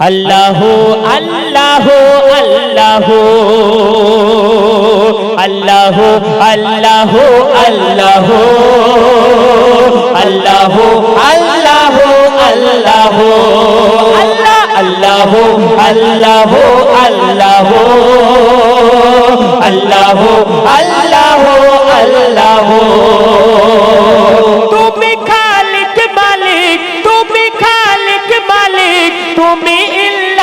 আল্লাহ আল্লাহ আল্লাহ আল্লাহ আল্লাহ আল্লাহ আল্লাহ আল্লাহ আল্লাহ আল্লাহ আল্লাহ আল্লাহ আল্লাহ আল্লাহ আল্লাহ তুমি খালিক মালিক তুমি খালিক মালিক তুমি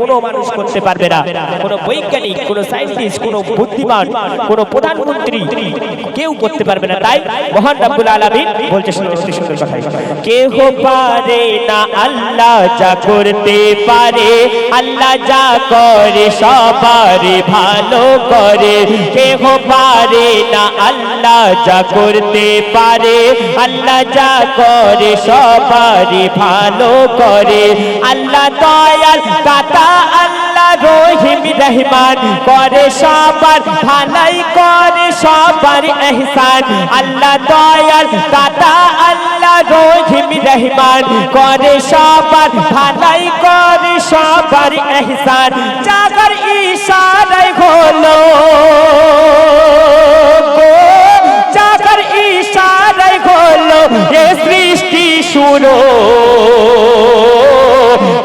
কোনো মানুষ করতে পারবে না। কোনো বৈজ্ঞানিক, কোনো সায়েন্টিস্ট কোনো বুদ্ধিমান, কোনো প্রধানমন্ত্রী কেউ করতে পারবে না। তাই মহান রাব্বুল আলামিন বলছে, শুনুন অতি সুন্দর কথা কেহ পারে না আল্লাহ যা করতে পারে, আল্লাহ যা করে সবারে ভালো করে। কেহ পারে না আল্লাহ যা করতে পারে, আল্লাহ যা করে সবারে ভালো করে। আল্লাহ দয়াল রহিম রহমান করে সবার, ভালাই করে সবার এহসান আল্লাহ দয়াল দাতা আল্লাহ রহিম রহমান। করে সবার, ভালাই করে সবার এহসান জাগার ইশারায় হলো জাগার ইশারায় হলো এ সৃষ্টি শুরু।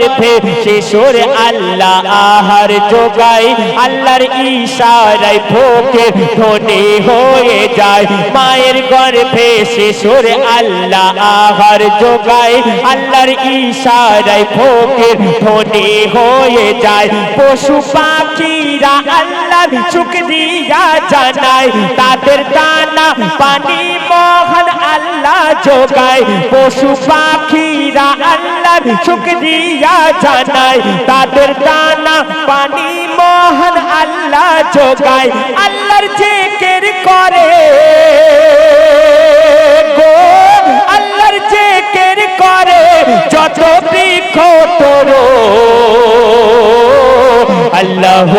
গর্ভে শিশুর আল্লাহ আহার যোগায়। আল্লাহর ইশারায় ভোগে ধনে হয়ে যায়। মায়ের গর্ভে শিশুর আল্লাহ আহার যোগায়। আল্লাহর ইশারায় ভোগে ধনে হয়ে যায়। পশু পাখিরা আল্লাহর শুকরিয়া জানায়। তাদের দানা পানি মহান আল্লাহ যোগায় পশু পাখিরা আল্লাহর শুকরিয়া জানায়। তাদের দানা পানি মহান আল্লাহ যোগায় আল্লাহর জিকির করে গো। আল্লাহর জিকির করে যত বৃক্ষ তোরো আল্লাহ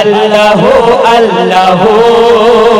আল্লাহ আল্লাহ আল্লাহ।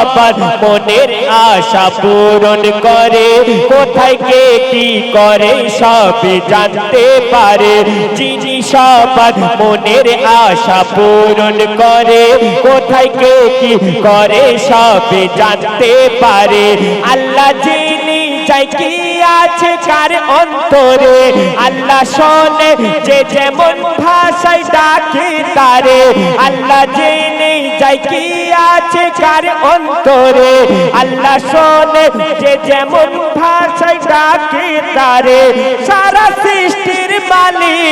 যিনি সবার মনের আশা পূরণ করে। কোথায় কে কি করে সব জানতে পারে। যিনি সবার মনের আশা পূরণ করে, কোথায় কে কি করে সব জানতে পারে। আল্লাহ যিনি চাই কি আছে কার অন্তরে, আল্লাহ শোনে যে যেমন ভাষায় ডাকে তারে। আল্লাহ জেনে যাই কি আছে কার অন্তরে? আল্লাহ শোনে যে যেমন ভাষায় ডাকে তারে, সারা সৃষ্টির মালিক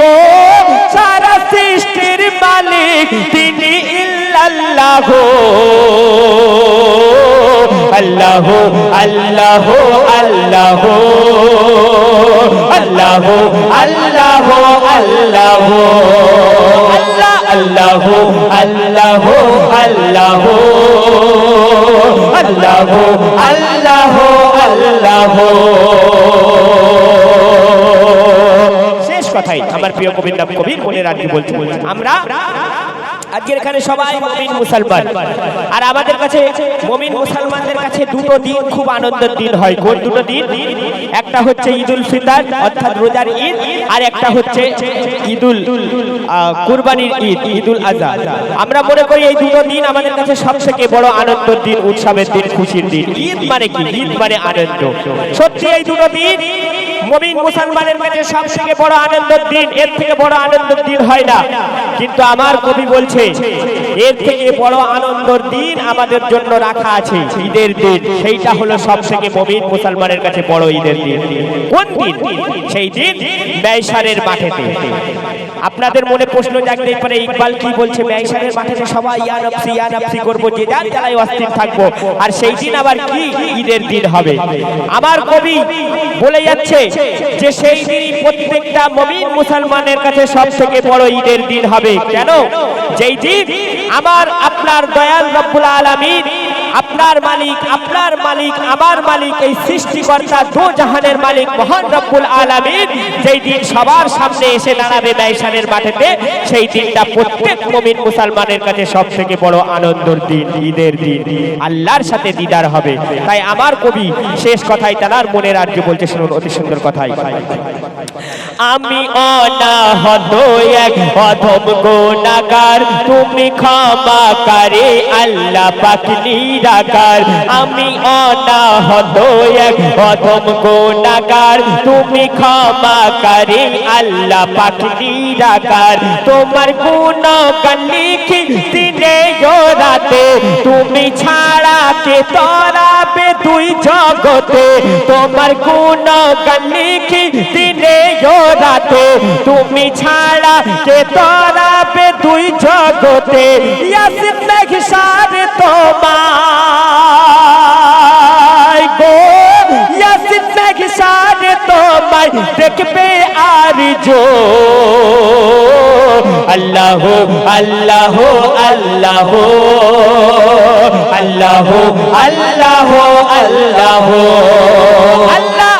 গো। সারা সৃষ্টির মালিক তিনি ইল্লাল্লাহ। আল্লাহ আল্লাহ আল্লাহ। আল্লাহ আল্লাহ আল্লাহ। আল্লাহ আল্লাহ আল্লাহ। আল্লাহ আল্লাহ আল্লাহ। শেষ কথাই, আমার প্রিয় কবির কবির মনে রাখি বলছি, আমরা আজকের এখানে সবাই মমিন মুসলমান। আর আমাদের কাছে মমিন মুসলমানদের কাছে দুটো দিন খুব আনন্দের দিন হয়। কোন দুটো দিন? একটা হচ্ছে ঈদুল ফিতর, অর্থাৎ রোজার ঈদ, আর একটা হচ্ছে ঈদুল কুরবানির ঈদ, ঈদুল আজহা আমরা মনে করি এই দুটো দিন আমাদের কাছে সব থেকে বড় আনন্দের দিন, উৎসবের দিন, খুশির দিন। ঈদ মানে কি? ঈদ মানে আনন্দ। সত্যি এই দুটো দিন মমিন মুসলমানের কাছে সব থেকে বড় আনন্দের দিন, এর থেকে বড় আনন্দের দিন হয় না। কিন্তু আমার কবি বলছে, এর থেকে বড় আনন্দের দিন আমাদের জন্য রাখা আছে, ঈদের দিন। সেইটা হলো সব থেকে মমিন মুসলমানের কাছে বড় ঈদের দিন। কোন দিন? সেই দিন ব্যয়সারের মাঠেতে। আপনাদের মনে প্রশ্ন জাগতেই পারে, ইকবাল কি বলছে? ব্যয়সারের মাঠেতে সবাই ইয়া নফসি ইয়া নফসি করব, যে যার জ্বালায় অস্থির থাকব, আর সেই দিন আবার কি ঈদের দিন হবে? আমার কবি বলে যাচ্ছে যে সেই দিনই প্রত্যেকটা মমিন মুসলমানের কাছে সব থেকে বড় ঈদের দিন হবে। কেন? যেই দিন আমার আপনার দয়াল রব্বুল আলামিন আপনার মালিক আপনার মালিক, আমার মালিক, এই সৃষ্টিকর্তা দু জাহানের মালিক মহান রব্বুল আলামিন যেই দিন সবার সামনে এসে দাঁড়াবে ব্যয়সানের মাঠেতে, সেই দিনটা প্রত্যেক মমিন মুসলমানের কাছে সব থেকে বড় আনন্দের দিন, ঈদের দিন। আল্লাহর সাথে দিদার হবে। তাই আমার কবি শেষ কথাই তার মনের আর বলছে, শুনুন অতি সুন্দর কথাই আমি অনাহত এক অধম গোনাগার তুমি ক্ষমা করে, আল্লাহ পাক নিরাকার আমি অনাহত এক অধম গোনাগার। তুমি ক্ষমা করে আল্লাহ পাক নিরাকার। তোমার গুণ লিখি দিনে রাতে। তুমি ছাড়া কে তরাবে দুই জগতে। তোমার গুণ লিখি দিনে রাতে তুমি ছাড়া কে তরাবে দুই জগতে? দেখি সারে তোমায় গো। দেখি সারে তোমায় দেখবে আর জো। আল্লাহ আল্লাহ আল্লাহ আল্লাহ আল্লাহ আল্লাহ আল্লাহ।